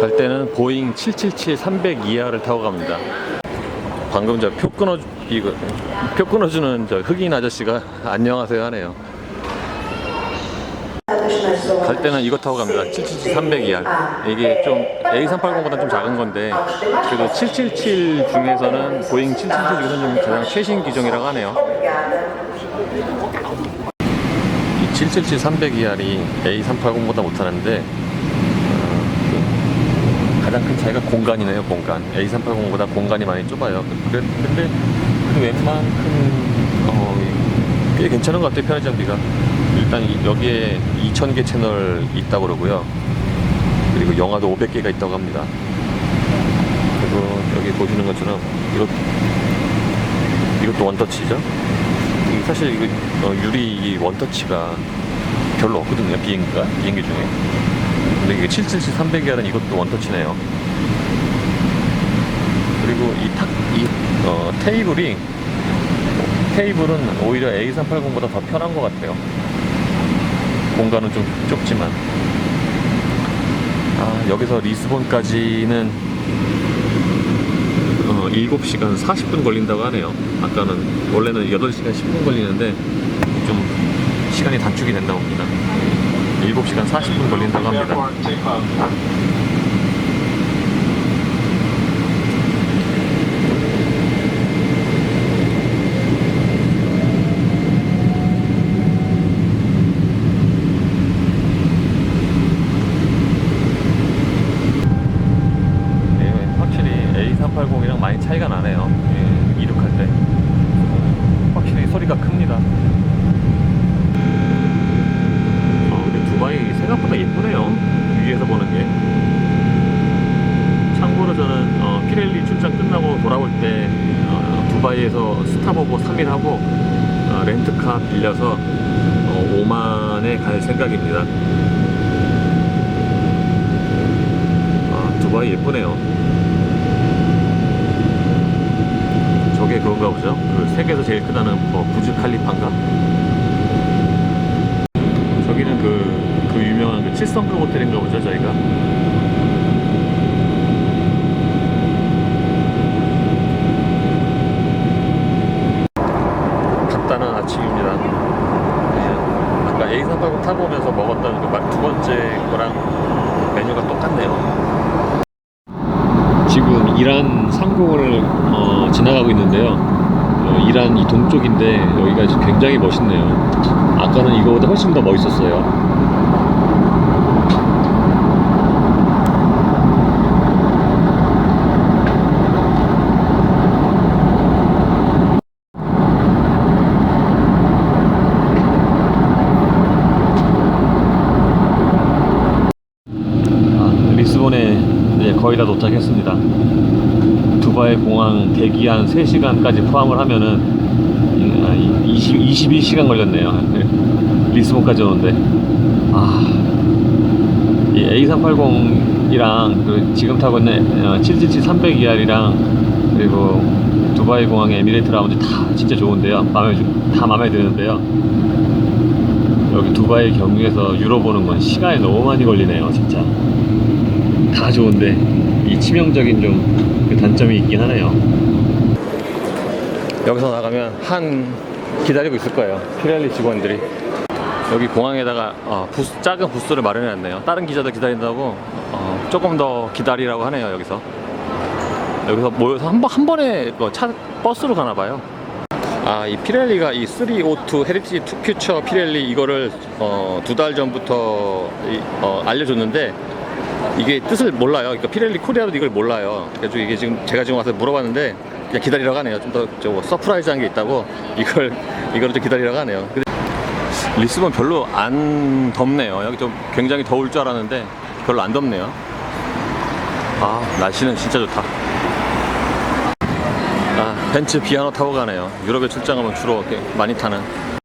갈 때는 보잉 777-302하를 타고 갑니다. 방금 저 표 끊어 이거 표 끊어주는 저 흑인 아저씨가 안녕하세요 하네요. 갈 때는 이거 타고 갑니다. 777-302R. 이게 좀 A380보다 좀 작은 건데 그래도 777 중에서는 보잉 777 중에서는 좀 가장 최신 기종이라고 하네요. 이 777-302R이 A380보다 못하는데 가장 큰 차이가 공간이네요. 공간. A380보다 공간이 많이 좁아요. 그래- 근데 그 웬만큼 어, 꽤 괜찮은 것 같아요. 편의 장비가. 일단 이- 여기에 2,000개 채널 있다고 그러고요. 그리고 영화도 500개가 있다고 합니다. 그리고 여기 보시는 것처럼 이것, 이것도 원터치죠. 이 사실 이거 어, 유리 이 원터치가 별로 없거든요. 비행기가 비행기 중에. 근데 이게 777 300이라는 이것도 원터치네요. 그리고 이 탁, 이 어, 테이블이 테이블은 오히려 A380보다 더 편한 것 같아요. 공간은 좀 좁지만. 아, 여기서 리스본까지는 어, 7시간 40분 걸린다고 하네요. 아까는 원래는 8시간 10분 걸리는데 좀 시간이 단축이 된다고 합니다. 7시간 40분 걸린다고 합니다. 네, 확실히 A380이랑 많이 차이가 나네요. 예, 이륙할 때. 확실히 소리가 큽니다. 아, 근데 두바이 생각보다 예쁘네요. 위에서 보는 게. 참고로 저는 어, 피렐리 출장 끝나고 돌아올 때 어, 두바이에서 스타버거 3일 하고 어, 렌트카 빌려서 어, 오만에 갈 생각입니다. 아, 두바이 예쁘네요. 저게 그건가 보죠? 그 세계에서 제일 크다는 뭐 부즈 칼리파인가? 저기는 그, 그 유명한 그 7성급 호텔인가 보죠, 저희가? 간단한 아침입니다. 그냥 아까 A380 타고 오면서 먹었던 그두 번째 거랑 메뉴가 똑같네요. 지금 이란 상공을 어, 지나가고 있는데요. 어, 이란 이 동쪽인데 여기가 굉장히 멋있네요. 아까는 이거보다 훨씬 더 멋있었어요. 아, 리스본에 이제 거의 다 도착했습니다. 두바이 공항 대기 한 3시간까지 포함을 하면은 이- 아, 이- 20, 21시간 걸렸네요. 리스본까지 오는데. 아, 이 A380이랑 그 지금 타고 있는 777 300ER이랑 그리고 두바이 공항의 에미레이트 라운지 다 진짜 좋은데요. 마음에, 주- 다 마음에 드는데요. 여기 두바이 경유에서 유로 보는 건 시간이 너무 많이 걸리네요, 진짜. 다 좋은데 이 치명적인 좀 그 단점이 있긴 하네요. 여기서 나가면 한 기다리고 있을 거예요. 피렐리 직원들이 여기 공항에다가 어, 부스, 작은 부스를 마련해놨네요. 다른 기자들 기다린다고 어, 조금 더 기다리라고 하네요. 여기서 여기서 모여서 한, 번, 한 번에 그차 버스로 가나 봐요. 아, 이 피렐리가 이302 헤리티지 투 퓨처 피렐리 이거를 어, 두 달 전부터 이, 어, 알려줬는데 이게 뜻을 몰라요. 그러니까 피렐리 코리아도 이걸 몰라요. 그래서 이게 지금 제가 지금 와서 물어봤는데 그냥 기다리라고 하네요. 좀 더 서프라이즈한 게 있다고 이걸 이거를 좀 기다리라고 하네요. 근데 리스본 별로 안 덥네요. 여기 좀 굉장히 더울 줄 알았는데 별로 안 덥네요. 아 날씨는 진짜 좋다. 아 벤츠 비아노 타고 가네요. 유럽에 출장 가면 주로 많이 타는